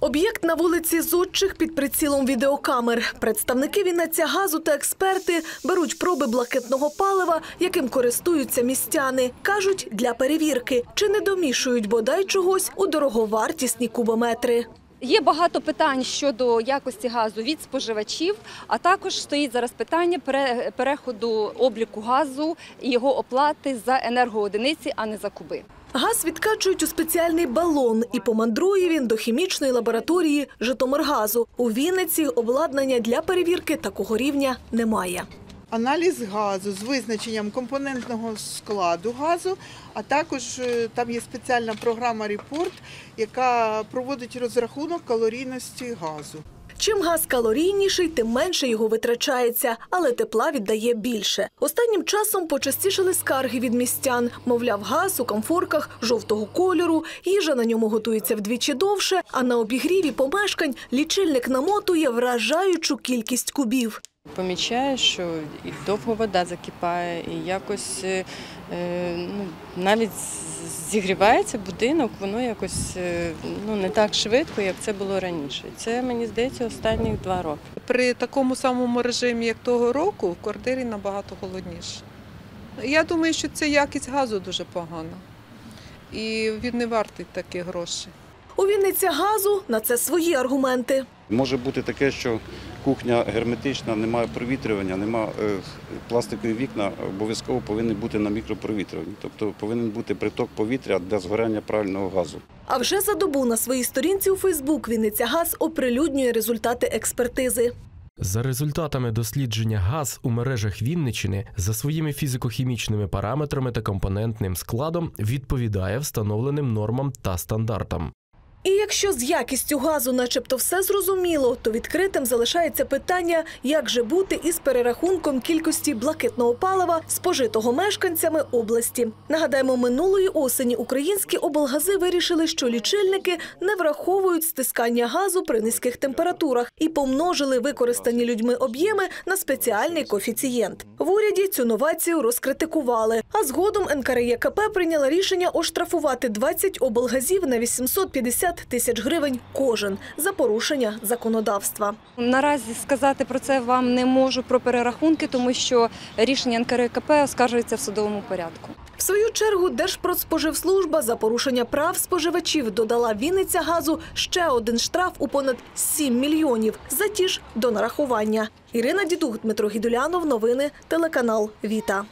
Об'єкт на вулиці Зодчих під прицілом відеокамер. Представники Вінниця газу та експерти беруть проби блакитного палива, яким користуються містяни. Кажуть, для перевірки, чи не домішують бодай чогось у дороговартісні кубометри. Є багато питань щодо якості газу від споживачів, а також стоїть зараз питання пере- переходу обліку газу і його оплати за енергоодиниці, а не за куби. Газ відкачують у спеціальний балон і помандрує він до хімічної лабораторії Житомиргазу. У Вінниці обладнання для перевірки такого рівня немає. аналіз газу з визначенням компонентного складу газу, а також е, там є спеціальна програма Report, яка проводить розрахунок калорійності газу. Чим газ калорійніший, тим менше його витрачається, але тепла віддає більше. Останнім часом почастішали скарги від містян. Мовляв, газ у комфорках жовтого кольору, їжа на ньому готується вдвічі довше, а на обігріві помешкань лічильник намотує вражаючу кількість кубів. Помічаю, що і довго вода закипає, і якось е, е, ну, навіть зігрівається будинок, воно якось е, ну, не так швидко, як це було раніше. Це мені здається останні два роки. При такому самому режимі, як того року, в квартирі набагато холодніше. Я думаю, що це якість газу дуже погана. І він не вартий таких грошей. У Вінниця газу на це свої аргументи. Може бути таке, що кухня герметична, немає провітрювання, немає пластикові вікна, обов'язково повинні бути на мікропровітрюванні. Тобто повинен бути приток повітря для згоряння правильного газу. А вже за добу на своїй сторінці у Фейсбук Вінниця газ оприлюднює результати експертизи. За результатами дослідження газ у мережах Вінничини за своїми фізико-хімічними параметрами та компонентним складом відповідає встановленим нормам та стандартам. І якщо з якістю газу начебто все зрозуміло, то відкритим залишається питання, як же бути із перерахунком кількості блакитного палива, спожитого мешканцями області. Нагадаємо, минулої осені українські облгази вирішили, що лічильники не враховують стискання газу при низьких температурах і помножили використані людьми об'єми на спеціальний коефіцієнт. В уряді цю новацію розкритикували. А згодом НКРЄКП прийняла рішення оштрафувати 20 облгазів на 850 тисяч гривень кожен за порушення законодавства. Наразі сказати про це вам не можу про перерахунки, тому що рішення НКРКП оскаржується в судовому порядку. В свою чергу Держпродспоживслужба за порушення прав споживачів додала Вінниця газу ще один штраф у понад 7 мільйонів за ті ж до нарахування. Ірина Дідух, Дмитро Гідулянов. Новини телеканал Віта.